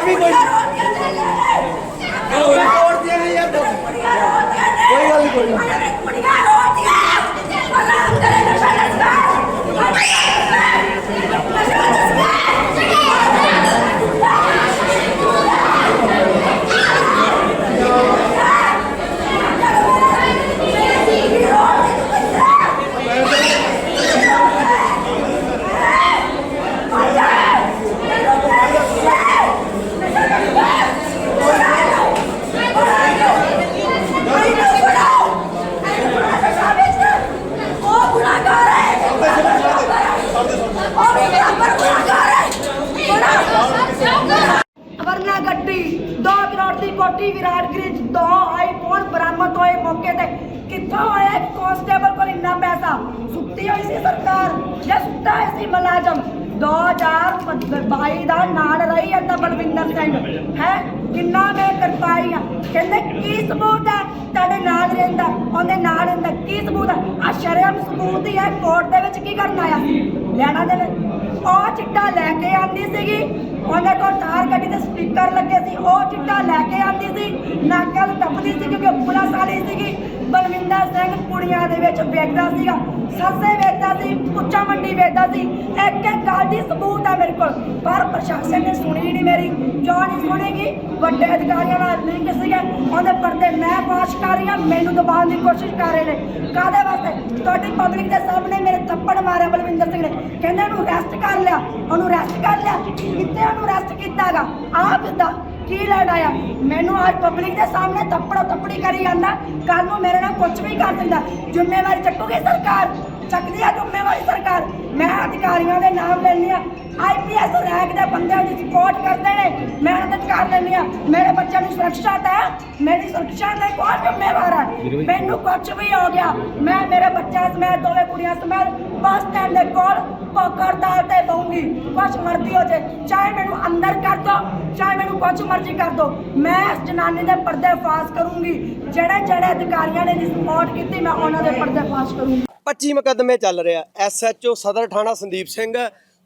ਤੇਰਾ ਕੰਮ ਹੀ ਕੋਈ ਕੋਈ ਕੋੜ ਦੀਆਂ ਨੇ ਯਾਰ ਦੱਸ। ਕੋਈ ਗੱਲ ਨਹੀਂ ਕੋਈ ਨਹੀਂ। ਉਹ ਗੁਨਾਹਗਾਰ ਹੈ ਉਹ ਵੀ ਬਰਾਬਰ ਗੁਨਾਹਗਾਰ ਹੈ ਗੁਨਾਹ ਵਰਨਾ ਗੱਡੀ 2 ਕਰੋੜ ਦੀ ਕੋਠੀ ਵਿਰਾਟ ਗ੍ਰਿਜ ਦੋ ਆਈਫੋਨ ਬਰਾਮਦ ਹੋਏ ਮੌਕੇ ਤੇ ਕਿੱਥੋਂ ਹੋਇਆ ਇੱਕ ਕਾਂਸਟੇਬਲ ਕੋਲ ਇੰਨਾ ਪੈਸਾ ਸੁੱਤੀ ਹੋਈ ਸੀ ਸਰਕਾਰ, ਜਾਂ ਸੁੱਤਾ ਹੋਇਆ ਸੀ ਮੁਲਾਜ਼ਮ। 2022 ਦਾ ਨਾਲ ਰਹੀ ਹੈ ਤਾਂ ਬਲਵਿੰਦਰ ਸਿੰਘ। ਹੈ? ਕਿੰਨਾ ਮੈਂ ਕਰਪਾਈ ਆ। ਕਹਿੰਦੇ, ਕੀ ਸਬੂਤ ਹੈ? ਤੁਹਾਡੇ ਨਾਲ ਰਹਿੰਦਾ, ਉਹਦੇ ਨਾਲ ਰਹਿੰਦਾ, ਕੀ ਸਬੂਤ ਹੈ? ਆ ਸ਼ਰਮ ਸਬੂਤ ਹੀ ਹੈ, ਕੋਰਟ ਦੇ ਵਿੱਚ ਕੀ ਕਰਨ ਆਇਆ ਲੈਣਾ ਦੇ ਉਹ ਚਿੱਟਾ ਲੈ ਕੇ ਆਂਦੀ ਸੀਗੀ। ਉਹਦੇ ਕੋਲ ਤਾਰ ਗੱਡੀ ਦੇ ਸਪੀਕਰ ਲੱਗੇ ਸੀ। ਉਹ ਚਿੱਟਾ ਲੈ ਕੇ ਆਂਦੀ ਸੀ। ਨਾਕਾਂ ਟੱਪਦੀ ਸੀ ਕਿਉਂਕਿ ਪੁਲਿਸ ਵਾਲੀ ਸੀਗੀ। ਬਲਵਿੰਦਰ ਸਿੰਘ ਕੁੜੀਆਂ ਦੇ ਵਿੱਚ ਵੇਚਦਾ ਸੀਗਾ ਸਰਸੇ ਵੇਚਦਾ ਸੀ ਪੁੱਚਾ ਮੰਡੀ ਵੇਚਦਾ ਸੀ, ਇੱਕ ਇੱਕ ਗੱਲ ਦੀ ਸਬੂਤ ਹੈ ਮੇਰੇ ਕੋਲ। ਪਰ ਪ੍ਰਸ਼ਾਸਨ ਨੇ ਸੁਣੀ ਨਹੀਂ ਮੇਰੀ। ਕਿਉਂ ਨਹੀਂ ਸੁਣੇਗੀ, ਵੱਡੇ ਅਧਿਕਾਰੀਆਂ ਨਾਲ ਲਿੰਕ ਸੀਗੇ, ਉਹਦੇ ਪਰਦੇ ਮੈਂ ਪਾਸ਼ ਕਰ ਰਹੀ ਹਾਂ, ਮੈਨੂੰ ਦਬਾਉਣ ਦੀ ਕੋਸ਼ਿਸ਼ ਕਰ ਰਹੇ ਨੇ। ਕਾਦੇ ਵਾਸਤੇ? ਤੁਹਾਡੀ ਪਬਲਿਕ ਦੇ ਸਾਹਮਣੇ ਮੇਰੇ ਥੱਪੜ ਮਾਰਿਆ ਬਲਵਿੰਦਰ ਸਿੰਘ ਨੇ। ਕਹਿੰਦੇ ਉਹਨੂੰ ਰੈਸਟ ਕਰ ਲਿਆ, ਉਹਨੂੰ ਰੈਸਟ ਕਰ ਲਿਆ। ਕਿੱਥੇ ਉਹਨੂੰ ਅਰੈਸਟ ਕੀਤਾਗਾ? ਆਪ ਕਿੱਦਾਂ ਕੀ ਲੈਣ ਆਇਆ? ਮੈਨੂੰ ਅੱਜ ਪਬਲਿਕ ਦੇ ਸਾਹਮਣੇ ਥੱਪੜੋ ਥੱਪੜੀ ਕਰੀ ਜਾਂਦਾ। ਕੱਲ ਨੂੰ ਮੇਰੇ ਨਾਲ ਕੁਝ ਵੀ ਕਰ ਦਿੰਦਾ। ਜ਼ਿੰਮੇਵਾਰੀ ਚੱਕੂਗੀ ਸਰਕਾਰ? ਚੱਕਦੀ ਆ ਜ਼ਿੰਮੇਵਾਰੀ ਸਰਕਾਰ? ਮੈਂ ਅਧਿਕਾਰੀਆਂ ਦੇ ਨਾਮ ਲੈਂਦੀ ਆ। ਆਈਪੀਐਸ ਰੈਂਕ ਦੇ ਬੰਦਿਆਂ ਦੀ ਸਪੋਰਟ ਕਰਦੇ ਨੇ। ਮੈਂ ਉਹਨਾਂ ਦੇ ਕਰ ਲੈਂਦੀ ਆ। ਮੇਰੇ ਬੱਚਿਆਂ ਦੀ ਸੁਰੱਖਿਆ ਹੈ। ਮੇਰੀ ਸੁਰੱਖਿਆ ਦਾ ਕੌਣ ਜ਼ਿੰਮੇਵਾਰ ਹੈ ਮੈਨੂੰ ਕੁਝ ਵੀ ਹੋ ਗਿਆ। ਮੈਂ ਮੇਰੇ ਬੱਚਿਆਂ ਸਮੇਤ ਦੋਵੇਂ ਕੁੜੀਆਂ ਸਮੇਤ ਬੱਸ ਸਟੈਂਡ ਦੇ ਕੋਲ ਪਕੜਦਾਰ ਤੇ ਬਹੂੰਗੀ। ਕੁਛ ਮਰਜ਼ੀ ਹੋ ਜੇ, ਚਾਹੇ ਮੈਨੂੰ ਅੰਦਰ ਕਰ ਦੋ, ਚਾਹੇ ਮੈਨੂੰ ਕੁਛ ਮਰਜ਼ੀ ਕਰ ਦੋ, ਮੈਂ ਇਸ ਜਨਾਨੀ ਦੇ ਪਰਦੇ ਫਾਸ ਕਰੂੰਗੀ। ਜਿਹੜੇ ਜਿਹੜੇ ਅਧਿਕਾਰੀਆਂ ਨੇ ਦੀ ਕੀਤੀ, ਮੈਂ ਉਹਨਾਂ ਦੇ ਪਰਦੇ ਫਾਸ ਕਰੂੰਗੀ। 25 ਮੁਕੱਦਮੇ ਚੱਲ ਰਿਹਾ। ਐਸਐਚਓ ਸਦਰ ਥਾਣਾ ਸੰਦੀਪ ਸਿੰਘ,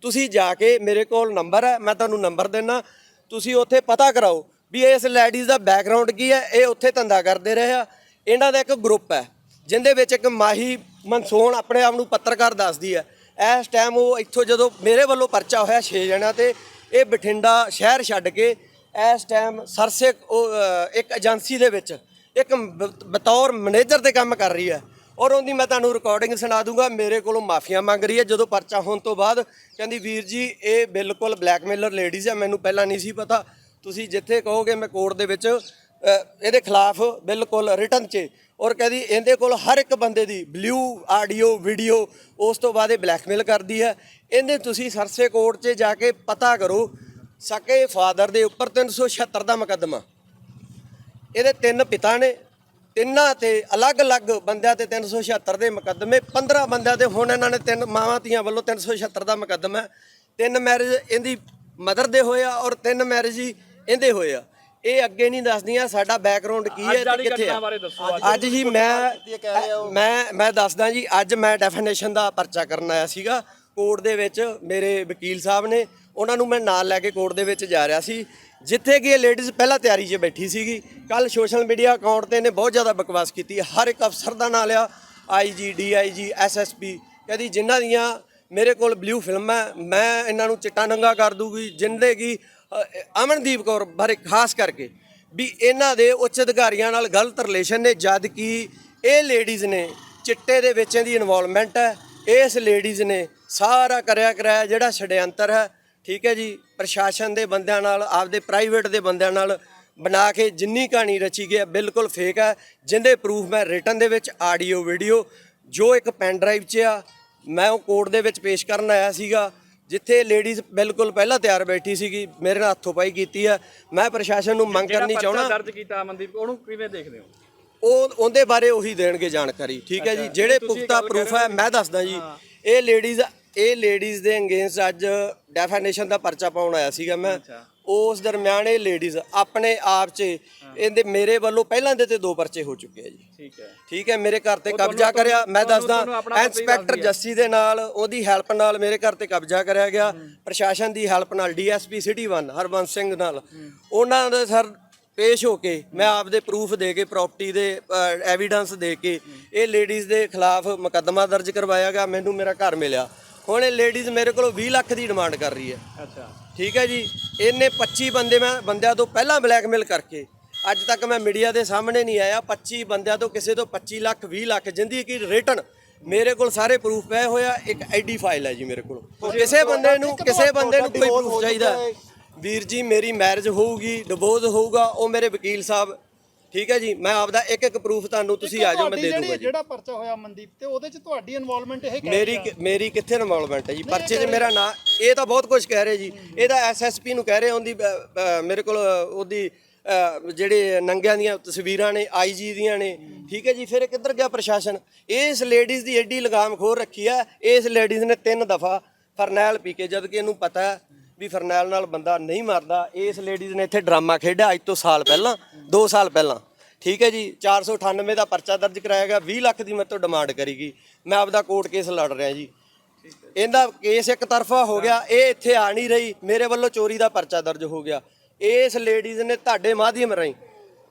ਤੁਸੀਂ ਜਾ ਕੇ ਮੇਰੇ ਕੋਲ ਨੰਬਰ ਹੈ, ਮੈਂ ਤੁਹਾਨੂੰ ਨੰਬਰ ਦੇਣਾ ਤੁਸੀਂ ਉੱਥੇ ਪਤਾ ਕਰਾਓ ਵੀ ਇਸ ਲੈਡੀਜ਼ ਦਾ ਬੈਕਗ੍ਰਾਉਂਡ ਕੀ ਹੈ, ਇਹ ਉੱਥੇ ਧੰਦਾ ਕਰਦੇ ਰਹੇ ਆ। ਇਹਨਾਂ ਦਾ ਇੱਕ ਗਰੁੱਪ ਹੈ। ਜਿੰਦੇ ਵਿੱਚ ਇੱਕ ਮਾਹੀ ਮਨਸੂਨ ਆਪਣੇ ਆਪ ਨੂੰ ਪੱਤਰਕਾਰ ਦੱਸਦੀ ਹੈ। ਇਸ ਟਾਈਮ ਉਹ ਇੱਥੋਂ ਜਦੋਂ ਮੇਰੇ ਵੱਲੋਂ ਪਰਚਾ ਹੋਇਆ 6 ਜਣਾ ਤੇ ਇਹ ਬਠਿੰਡਾ ਸ਼ਹਿਰ ਛੱਡ ਕੇ ਇਸ ਟਾਈਮ ਸਰਸੇ ਉਹ, ਇੱਕ ਏਜੰਸੀ ਦੇ ਵਿੱਚ ਇੱਕ ਬਤੌਰ ਮੈਨੇਜਰ ਦੇ ਕੰਮ ਕਰ ਰਹੀ ਹੈ। ਔਰ ਉਹਦੀ ਮੈਂ ਤੁਹਾਨੂੰ ਰਿਕਾਰਡਿੰਗ ਸੁਣਾ ਦੂੰਗਾ ਮੇਰੇ ਕੋਲੋਂ ਮਾਫੀਆਂ ਮੰਗ ਰਹੀ ਹੈ। ਜਦੋਂ ਪਰਚਾ ਹੋਣ ਤੋਂ ਬਾਅਦ ਕਹਿੰਦੀ ਵੀਰ ਜੀ ਇਹ ਬਿਲਕੁਲ ਬਲੈਕਮੇਲਰ ਲੇਡੀਜ਼ ਹੈ ਮੈਨੂੰ ਪਹਿਲਾਂ ਨਹੀਂ ਸੀ ਪਤਾ। ਤੁਸੀਂ ਜਿੱਥੇ ਕਹੋਗੇ ਮੈਂ ਕੋਰਟ ਦੇ ਵਿੱਚ ਇਹਦੇ ਖਿਲਾਫ ਬਿਲਕੁਲ ਰਿਟਨ 'ਚ ਔਰ ਕਹਿੰਦੀ ਇਹਦੇ ਕੋਲ ਹਰ ਇੱਕ ਬੰਦੇ ਦੀ ਬਲੂ ਆਡੀਓ ਵੀਡੀਓ ਉਸ ਤੋਂ ਬਾਅਦ ਇਹ ਬਲੈਕਮੇਲ ਕਰਦੀ ਹੈ। ਇਹਨੇ ਤੁਸੀਂ ਸਰਸੇ ਕੋਰਟ 'ਚ ਜਾ ਕੇ ਪਤਾ ਕਰੋ, ਸਕੇ ਫਾਦਰ ਦੇ ਉੱਪਰ 376 ਦਾ ਮੁਕੱਦਮਾ। ਇਹਦੇ ਤਿੰਨ ਪਿਤਾ ਨੇ, ਤਿੰਨਾਂ ਤੇ ਅਲੱਗ-ਅਲੱਗ ਬੰਦਿਆਂ ਤੇ 376 ਦੇ ਮੁਕੱਦਮੇ 15 ਬੰਦਿਆਂ ਤੇ ਹੁਣ ਇਹਨਾਂ ਨੇ ਤਿੰਨ ਮਾਵਾਂ ਧੀਆਂ ਵੱਲੋਂ 376 ਦਾ ਮੁਕੱਦਮਾ। ਤਿੰਨ ਮੈਰਿਜ ਇਹਦੀ ਮਦਰ ਦੇ ਹੋਏ ਆ ਔਰ ਤਿੰਨ ਮੈਰਿਜ ਹੀ ਇਹਦੇ ਹੋਏ ਆ। ਇਹ ਅੱਗੇ ਨਹੀਂ ਦੱਸਦੀਆਂ ਸਾਡਾ ਬੈਕਗ੍ਰਾਉਂਡ ਕੀ ਹੈ ਤੇ ਕਿੱਥੇ ਆ? ਅੱਜ ਜੀ ਮੈਂ ਮੈਂ ਮੈਂ ਦੱਸਦਾ ਜੀ ਅੱਜ ਮੈਂ ਡੈਫੀਨੇਸ਼ਨ ਦਾ ਪਰਚਾ ਕਰਨ ਆਇਆ ਸੀਗਾ ਕੋਰਟ ਦੇ ਵਿੱਚ ਮੇਰੇ ਵਕੀਲ ਸਾਹਿਬ ਨੇ ਉਹਨਾਂ ਨੂੰ ਮੈਂ ਨਾਲ ਲੈ ਕੇ ਕੋਰਟ ਦੇ ਵਿੱਚ ਜਾ ਰਿਹਾ ਸੀ ਜਿੱਥੇ ਕਿ ਇਹ ਲੇਡੀਜ਼ ਪਹਿਲਾਂ ਤਿਆਰੀ 'ਚ ਬੈਠੀ ਸੀਗੀ ਕੱਲ ਸੋਸ਼ਲ ਮੀਡੀਆ ਅਕਾਊਂਟ ਤੇ ਇਹਨੇ ਬਹੁਤ ਜ਼ਿਆਦਾ ਬਕਵਾਸ ਕੀਤੀ ਹਰ ਇੱਕ ਅਫਸਰ ਦਾ ਨਾਂ ਲਿਆ ਆਈਜੀ ਡੀਆਈਜੀ ਐਸਐਸਪੀ ਕਹਿੰਦੀ ਜਿਨ੍ਹਾਂ ਦੀਆਂ ਮੇਰੇ ਕੋਲ ਬਲੂ ਫਿਲਮ ਹੈ ਮੈਂ ਇਹਨਾਂ ਨੂੰ ਚਿੱਟਾ ਨੰਗਾ ਕਰ ਦੂਗੀ ਜਿੰਦੇ ਕੀ ਅਮਨਦੀਪ ਕੌਰ ਬਾਰੇ ਖਾਸ ਕਰਕੇ ਵੀ ਇਹਨਾਂ ਦੇ ਉੱਚ ਅਧਿਕਾਰੀਆਂ ਨਾਲ ਗਲਤ ਰਿਲੇਸ਼ਨ ਨੇ, ਜਦ ਕਿ ਇਹ ਲੇਡੀਜ਼ ਨੇ ਚਿੱਟੇ ਦੇ ਵਿੱਚ ਇਹਦੀ ਇਨਵੋਲਵਮੈਂਟ ਹੈ। ਇਸ ਲੇਡੀਜ਼ ਨੇ ਸਾਰਾ ਕਰਿਆ ਕਰਾਇਆ ਜਿਹੜਾ ਛੜਯੰਤਰ ਹੈ, ਠੀਕ ਹੈ ਜੀ। ਪ੍ਰਸ਼ਾਸਨ ਦੇ ਬੰਦਿਆਂ ਨਾਲ, ਆਪਦੇ ਪ੍ਰਾਈਵੇਟ ਦੇ ਬੰਦਿਆਂ ਨਾਲ ਬਣਾ ਕੇ ਜਿੰਨੀ ਕਹਾਣੀ ਰਚੀ ਗਈ ਹੈ, ਬਿਲਕੁਲ ਫੇਕ ਹੈ। ਜਿੰਦੇ ਪ੍ਰੂਫ ਮੈਂ ਰਿਟਨ ਦੇ ਵਿੱਚ ਆਡੀਓ ਵੀਡੀਓ ਜੋ ਇੱਕ ਪੈਨ ਡਰਾਈਵ 'ਚ ਆ, ਮੈਂ ਉਹ ਕੋਰਟ ਦੇ ਵਿੱਚ ਪੇਸ਼ ਕਰਨ ਆਇਆ ਸੀਗਾ। ਜਿੱਥੇ ਲੇਡੀਜ਼ ਬਿਲਕੁਲ ਪਹਿਲਾਂ ਤਿਆਰ ਬੈਠੀ ਸੀਗੀ ਮੇਰੇ ਨਾਲ ਹੱਥੋਂ ਪਾਈ ਕੀਤੀ ਆ। ਮੈਂ ਪ੍ਰਸ਼ਾਸਨ ਨੂੰ ਮੰਗ ਕਰਨੀ ਚਾਹਣਾ ਦਰਜ ਕੀਤਾ ਅਮਨਦੀਪ ਉਹਨੂੰ ਕਿਵੇਂ ਦੇਖਦੇ ਹੋ? ਉਹ ਉਹਦੇ ਬਾਰੇ ਉਹੀ ਦੇਣਗੇ ਜਾਣਕਾਰੀ ਠੀਕ ਹੈ ਜੀ? ਜਿਹੜੇ ਪੁਖਤਾ ਪ੍ਰੂਫ ਹੈ ਮੈਂ ਦੱਸਦਾ ਜੀ। ਇਹ ਲੇਡੀਜ਼ ਇਹ ਲੇਡੀਜ਼ ਦੇ ਅਗੇਂਸਟ ਅੱਜ ਡੈਫੀਨੇਸ਼ਨ ਦਾ ਪਰਚਾ ਪਾਉਣ ਆਇਆ ਸੀਗਾ ਮੈਂ। ਉਸ ਦਰਮਿਆਨ ਇਹ ਲੇਡੀਜ਼ ਆਪਣੇ ਆਪ 'ਚ ਇਹਦੇ ਮੇਰੇ ਵੱਲੋਂ ਪਹਿਲਾਂ ਦੇ ਤੇ ਦੋ ਪਰਚੇ ਹੋ ਚੁੱਕੇ ਆ ਜੀ। ਠੀਕ ਹੈ। ਠੀਕ ਹੈ ਮੇਰੇ ਘਰ ਤੇ ਕਬਜ਼ਾ ਕਰਿਆ। ਮੈਂ ਦੱਸਦਾ ਇੰਸਪੈਕਟਰ। ਜੱਸੀ ਦੇ ਨਾਲ ਉਹਦੀ ਹੈਲਪ ਨਾਲ ਮੇਰੇ ਘਰ ਤੇ ਕਬਜ਼ਾ ਕਰਿਆ ਗਿਆ। ਪ੍ਰਸ਼ਾਸਨ ਦੀ ਹੈਲਪ ਨਾਲ ਡੀਐਸਪੀ ਸਿਟੀ 1 ਹਰਬੰਸ ਸਿੰਘ ਨਾਲ। ਉਹਨਾਂ ਦੇ ਸਰ ਪੇਸ਼ ਹੋ ਕੇ ਮੈਂ ਆਪਦੇ ਪ੍ਰੂਫ ਦੇ ਕੇ ਪ੍ਰਾਪਰਟੀ ਦੇ ਐਵੀਡੈਂਸ ਦੇ ਕੇ ਇਹ ਲੇਡੀਜ਼ ਦੇ ਖਿਲਾਫ ਮੁਕੱਦਮਾ ਦਰਜ ਕਰਵਾਇਆ ਗਿਆ। ਮੈਨੂੰ ਮੇਰਾ ਘਰ ਮਿਲਿਆ। ਹੁਣ ਇਹ ਲੇਡੀਜ਼ ਮੇਰੇ ਕੋਲੋਂ 20 ਲੱਖ ਦੀ ਡਿਮਾਂਡ ਕਰ ਰਹੀ ਹੈ। ਅੱਛਾ। ਠੀਕ ਹੈ ਜੀ? ਇਹਨੇ 25 ਬੰਦੇ ਮੈਂ ਬੰਦਿਆਂ ਤੋਂ ਪਹਿਲਾਂ ਬਲੈਕਮੇਲ ਕਰਕੇ ਅੱਜ ਤੱਕ ਮੈਂ ਮੀਡੀਆ ਦੇ ਸਾਹਮਣੇ ਨਹੀਂ ਆਇਆ। 25 ਬੰਦਿਆਂ ਤੋਂ ਕਿਸੇ ਤੋਂ 25 ਲੱਖ 20 ਲੱਖ ਜਿੰਦੀ ਕੀ ਰਿਟਰਨ ਮੇਰੇ ਕੋਲ ਸਾਰੇ ਪ੍ਰੂਫ ਪਏ ਹੋਇਆ ਇੱਕ ਆਈਡੀ ਫਾਈਲ ਹੈ ਜੀ ਮੇਰੇ ਕੋਲ। ਕਿਸੇ ਬੰਦੇ ਨੂੰ ਕਿਸੇ ਬੰਦੇ ਨੂੰ ਕੋਈ ਪ੍ਰੂਫ ਚਾਹੀਦਾ। ਵੀਰ ਜੀ ਮੇਰੀ ਮੈਰਿਜ ਹੋਊਗੀ ਡਿਵੋਰਸ ਹੋਊਗਾ ਉਹ ਮੇਰੇ ਵਕੀਲ ਸਾਹਿਬ ਠੀਕ ਹੈ ਜੀ ਮੈਂ ਆਪਦਾ ਇੱਕ ਇੱਕ ਪ੍ਰੂਫ ਤੁਹਾਨੂੰ ਤੁਸੀਂ ਆ ਜਾਓ ਮੈਂ ਦੇ ਦੂੰਗਾ ਜੀ। ਜਿਹੜਾ ਪਰਚਾ ਹੋਇਆ ਮਨਦੀਪ ਤੇ ਉਹਦੇ ਚ ਤੁਹਾਡੀ ਇਨਵੋਲਵਮੈਂਟ ਇਹ ਕਹਿ ਮੇਰੀ ਮੇਰੀ ਕਿੱਥੇ ਇਨਵੋਲਵਮੈਂਟ ਹੈ ਜੀ? ਪਰਚੇ 'ਚ ਮੇਰਾ ਨਾਂ ਇਹ ਤਾਂ ਬਹੁਤ ਕੁਝ ਕਹਿ ਰਹੇ ਜੀ। ਇਹ ਤਾਂ ਐਸਐਸਪੀ ਨੂੰ ਕਹਿ ਰਹੇ ਉਹਦੀ ਮੇਰੇ ਕੋਲ ਉਹਦੀ ਜਿਹੜੇ ਨੰਗਿਆਂ ਦੀਆਂ ਤਸਵੀਰਾਂ ਨੇ ਆਈਜੀ ਦੀਆਂ ਨੇ ਠੀਕ ਹੈ ਜੀ? ਫਿਰ ਕਿੱਧਰ ਗਿਆ ਪ੍ਰਸ਼ਾਸਨ? ਇਸ ਲੇਡੀਜ਼ ਦੀ ਐਡੀ ਲਗਾਮ ਖੋਰ ਰੱਖੀ ਆ ਇਸ ਲੇਡੀਜ਼ ਨੇ ਤਿੰਨ ਦਫਾ ਫਰਨੈਲ ਪੀ ਕੇ ਜਦ ਕਿ ਇਹਨੂੰ ਪਤਾ ਵੀ ਫਰਨੈਲ ਨਾਲ ਬੰਦਾ ਨਹੀਂ ਮਰਦਾ। ਇਸ ਲੇਡੀਜ਼ ਨੇ ਇੱਥੇ ਡਰਾਮਾ ਖੇਡਿਆ ਅੱਜ ਤੋਂ ਸਾਲ ਪਹਿਲਾਂ 2 ਸਾਲ ਪਹਿਲਾਂ। ਠੀਕ ਹੈ ਜੀ 498 ਦਾ ਪਰਚਾ ਦਰਜ ਕਰਾਇਆ ਗਿਆ 20 ਲੱਖ ਦੀ ਮੇਰੇ ਤੋਂ ਡਿਮਾਂਡ ਕਰੀ ਗਈ। ਮੈਂ ਆਪਦਾ ਕੋਰਟ ਕੇਸ ਲੜ ਰਿਹਾ ਜੀ। ਇਹਦਾ ਕੇਸ ਇੱਕ ਤਰਫਾ ਹੋ ਗਿਆ, ਇਹ ਇੱਥੇ ਆ ਨਹੀਂ ਰਹੀ, ਮੇਰੇ ਵੱਲੋਂ ਚੋਰੀ ਦਾ ਪਰਚਾ ਦਰਜ ਹੋ ਗਿਆ। ਇਸ ਲੇਡੀਜ਼ ਨੇ ਤੁਹਾਡੇ ਮਾਧਿਅਮ ਰਾਹੀਂ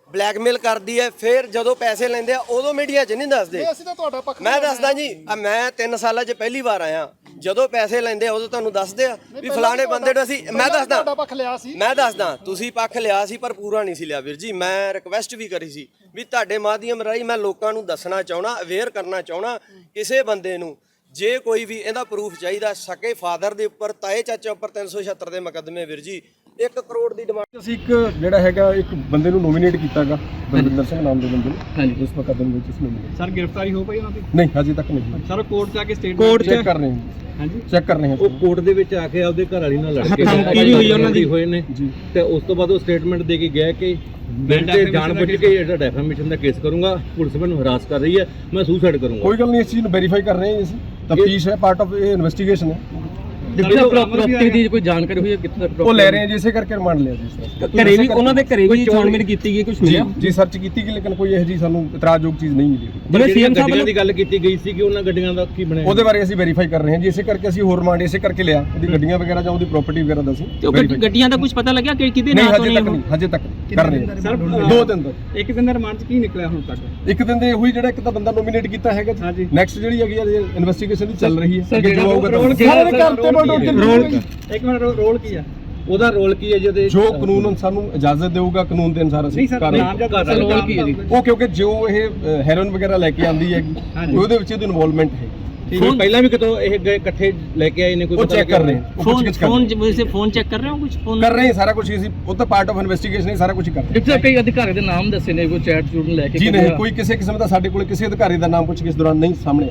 ਬਲੈਕਮੇਲ ਕਰਦੀ ਹੈ ਫਿਰ ਜਦੋਂ ਪੈਸੇ ਲੈਂਦੇ ਆ ਉਦੋਂ ਮੀਡੀਆ 'ਚ ਨਹੀਂ ਦੱਸਦੇ। ਨਹੀਂ ਅਸੀਂ ਤਾਂ ਤੁਹਾਡਾ ਪੱਖ ਮੈਂ ਦੱਸਦਾ ਜੀ ਆ ਮੈਂ 3 ਸਾਲਾਂ 'ਚ ਪਹਿਲੀ ਵਾਰ ਆਇਆ। ਜਦੋਂ ਪੈਸੇ ਲੈਂਦੇ ਆ ਉਦੋਂ ਤੁਹਾਨੂੰ ਦੱਸਦੇ ਆ ਵੀ ਫਲਾਣੇ ਬੰਦੇ ਨੂੰ ਅਸੀਂ ਮੈਂ ਦੱਸਦਾ। ਤੁਹਾਡਾ ਪੱਖ ਲਿਆ ਸੀ। ਮੈਂ ਦੱਸਦਾ ਤੁਸੀਂ ਪੱਖ ਲਿਆ ਸੀ ਪਰ ਪੂਰਾ ਨਹੀਂ ਸੀ ਲਿਆ ਵੀਰ ਜੀ। ਮੈਂ ਰਿਕਵੈਸਟ ਵੀ ਕਰੀ ਸੀ ਵੀ ਤੁਹਾਡੇ ਮਾਧਿਅਮ ਰਾਹੀਂ ਮੈਂ ਲੋਕਾਂ ਨੂੰ ਦੱਸਣਾ ਚਾਹਣਾ ਅਵੇਅਰ ਕਰਨਾ ਚਾਹਣਾ ਕਿਸੇ ਬੰਦੇ ਨੂੰ। ਜੇ ਕੋਈ ਵੀ ਇਹਦਾ ਪ੍ਰੂਫ ਚਾਹੀਦਾ ਸਕੇ ਫਾਦਰ ਦੇ ਉੱਪਰ ਤਾਏ ਚਾਚੇ ਉੱਪਰ 376 ਦੇ ਮੁਕੱਦਮੇ ਵੀਰ ਜੀ। 1 ਕਰੋੜ ਦੀ ਡਿਮਾਂਡ ਅਸੀਂ ਇੱਕ ਜਿਹੜਾ ਹੈਗਾ ਇੱਕ ਬੰਦੇ ਨੂੰ ਨੋਮੀਨੇਟ ਕੀਤਾਗਾ ਬਲਵਿੰਦਰ ਸਿੰਘ ਨਾਮ ਦੇ ਬੰਦੇ ਨੂੰ। ਹਾਂਜੀ। ਇਸ ਮੁਕੱਦਮੇ ਵਿੱਚ ਇਸ ਨੋਮੀਨੇਟ ਸਰ ਗ੍ਰਿਫਤਾਰੀ ਹੋ ਪਈ ਉਹਨਾਂ ਦੀ? ਨਹੀਂ ਹਜੇ ਤੱਕ ਨਹੀਂ ਸਰ ਕੋਰਟ ਜਾ ਕੇ ਸਟੇਟਮੈਂਟ ਕੋਰਟ ਚੈੱਕ ਕਰ ਰਹੇ ਹਾਂ। ਹਾਂਜੀ। ਚੈੱਕ ਕਰ ਰਹੇ ਹਾਂ। ਉਹ ਕੋਰਟ ਦੇ ਵਿੱਚ ਆ ਕੇ ਆਪਦੇ ਘਰ ਵਾਲੀ ਨਾਲ ਲੜ ਕੇ ਧਮਕੀ ਵੀ ਹੋਈ ਉਹਨਾਂ ਦੀ। ਹੋਏ ਨੇ। ਜੀ। ਤੇ ਉਸ ਤੋਂ ਬਾਅਦ ਉਹ ਸਟੇਟਮੈਂਟ ਦੇ ਕੇ ਗਿਆ ਕਿ ਮੈਂ ਤੇ ਜਾਣ ਬੁੱਝ ਕੇ ਜਿਹੜਾ ਡੈਫਾਮੇਸ਼ਨ ਦਾ ਕੇਸ ਕਰੂੰਗਾ ਪੁਲਿਸ ਮੈਨੂੰ ਹਰਾਸ ਕਰ ਰਹੀ ਹੈ ਮੈਂ ਸੁਸਾਈਡ ਕਰੂੰਗਾ। ਕੋਈ ਗੱਲ ਨਹੀਂ ਇਸ ਚੀਜ਼ ਨੂੰ ਵੈਰੀਫਾਈ ਕਰ ਰਹੇ ਹਾਂ ਅਸੀਂ। ਤਫਤੀਸ਼ ਹੈ ਪਾਰਟ ਆਫ ਇਹ ਇਨਵੈਸਟੀਗੇਸ਼ਨ ਹੈ। ਪ੍ਰਾਪਰਟੀ ਦੀ ਕੋਈ ਜਾਣਕਾਰੀ ਹੋਈ ਹੈ ਕਿੱਥੇ ਤੱਕ ਉਹ ਲੈ ਰਹੇ ਹਾਂ ਜੀ ਇਸੇ ਕਰਕੇ ਰਿਮਾਂਡ ਲਿਆ ਜੀ ਇਸ ਤਰ੍ਹਾਂ ਘਰੇ ਵੀ ਉਹਨਾਂ ਦੇ ਘਰੇ ਵੀ ਛਾਣਬੀਨ ਕੀਤੀ ਗਈ ਕੁਝ ਜੀ। ਮਿਲਿਆ? ਜੀ ਸਰਚ ਕੀਤੀ ਗਈ ਲੇਕਿਨ ਕੋਈ ਇਹੋ ਜੀ ਸਾਨੂੰ ਇਤਰਾਜ਼ਯੋਗ ਚੀਜ਼ ਨਹੀਂ ਮਿਲੀ। ਜਿਵੇਂ ਜਿਹੜੀਆਂ CM ਸਾਹਿਬ ਗੱਡੀਆਂ ਦੀ ਗੱਲ ਕੀਤੀ ਗਈ ਸੀ ਕਿ ਉਹਨਾਂ ਗੱਡੀਆਂ ਦਾ ਕੀ ਬਣਿਆ? ਉਹਦੇ ਬਾਰੇ ਅਸੀਂ ਵੈਰੀਫਾਈ ਕਰ ਰਹੇ ਹਾਂ ਜੀ ਇਸੇ ਕਰਕੇ ਅਸੀਂ ਹੋਰ ਰਿਮਾਂਡ ਇਸੇ ਕਰਕੇ ਲਿਆ ਉਹਦੀ ਗੱਡੀਆਂ ਵਗੈਰਾ ਜਾਂ ਉਹਦੀ ਪ੍ਰਾਪਰਟੀ ਵਗੈਰਾ ਦਾ ਅਸੀਂ ਤੇ ਉਹ verify- ਗੱਡੀ- ਗੱਡੀਆਂ ਦਾ ਕੁਝ ਪਤਾ ਲੱਗਿਆ ਕਿ ਕਿਹਦੇ ਨਹੀਂ ਨਾਂ ਤੋਂ ਹਜੇ ਨੇ ਤੱਕ ਉਹ? ਨਹੀਂ ਹਜੇ ਤੱਕ ਕਰ ਰਹੇ ਹਾਂ। ਸਰ, ਦੋ ਦਿਨ। ਦਾ ਇੱਕ ਦਿਨ ਦਾ ਰਿਮਾਂਡ 'ਚ ਕੀ ਨਿਕਲਿਆ ਹੁਣ ਤੱਕ? ਇੱਕ ਦਿਨ ਦੇ ਹੋਈ ਜਿਹੜਾ ਇੱਕ ਤਾਂ ਬੰਦਾ ਨੋਮੀਨੇਟ ਕੀਤਾ ਹੈਗਾ ਹਾਂਜੀ। ਨੈਕਸਟ ਜਿਹੜੀ ਹੈਗੀ ਆ ਇਨਵੈਸਟੀਗੇਸ਼ਨ ਦੀ ਚੱਲ ਰਹੀ ਹੈ। ਅੱਗੇ ਜੋ ਸਰ, ਘਰ ਤੇ ਰੋਲ ਕੀ? ਇੱਕ ਮਿੰਟ ਰੋਲ ਕੀ ਆ ਉਹਦਾ ਰੋਲ ਕੀ ਹੈ ਜਿਹਦੇ ਜੋ ਕਾਨੂੰਨ ਸਾਨੂੰ ਇਜਾਜ਼ਤ ਦੇਊਗਾ ਕਾਨੂੰਨ ਦੇ ਅਨੁਸਾਰ ਅਸੀਂ ਨਹੀਂ ਸਰ ਕਾਰਵਾਈ ਨਾਮ ਜਦ ਕਰ- ਰੋਲ ਕੀ ਹੈ ਜੀ? ਉਹ ਕਿਉਂਕਿ ਜੋ ਇਹ ਹੈਰੋਇਨ ਵਗੈਰਾ ਲੈ ਕੇ ਆਂਦੀ ਹੈਗੀ। ਉਹਦੇ ਵਿੱਚ ਇਹਦੀ ਇਨਵੋਲਵਮੈਂਟ ਹੈ। ਫੋਨ ਪਹਿਲਾਂ ਵੀ ਕਿਤੋਂ ਇਹ ਗਏ ਇਕੱਠੇ ਲੈ ਕੇ ਆਏ ਨੇ ਕੋਈ ਉਹ ਪਤਾ ਚੈੱਕ ਲੱਗਿਆ? ਕਰ ਰਹੇ ਹਾਂ ਉਹ ਫੋਨ ਪੁੱਛਗਿੱਛ ਕਰ ਫੋਨ ਰਹੇ ਵੈਸੇ ਫੋਨ ਚੈੱਕ ਕਰ ਰਹੇ ਹੋ ਕੁਝ ਫੋਨ ਕਰ ਰਹੇ ਹਾਂ ਸਾਰਾ ਕੁਝ ਅਸੀਂ ਉਹ ਤਾਂ ਪਾਰਟ ਆਫ ਇਨਵੈਸਟੀਗੇਸ਼ਨ ਹੈ ਸਾਰਾ ਕੁਝ ਕਰ ਰਹੇ ਜਿੱਥੇ ਕਈ ਅਧਿਕਾਰੀ ਦੇ ਨਾਮ ਦੱਸੇ ਨੇ ਕੋਈ ਚੈਟ ਚੂਟ ਲੈ। ਕੇ ਜੀ ਨਹੀਂ ਕੋਈ ਕਿਸੇ ਕਿਸਮ ਦਾ ਸਾਡੇ ਕੋਲ ਕਿਸੇ ਅਧਿਕਾਰੀ ਦਾ ਨਾਮ ਪੁੱਛ ਕੇ ਇਸ ਦੌਰਾਨ ਨਹੀਂ ਸਾਹਮਣੇ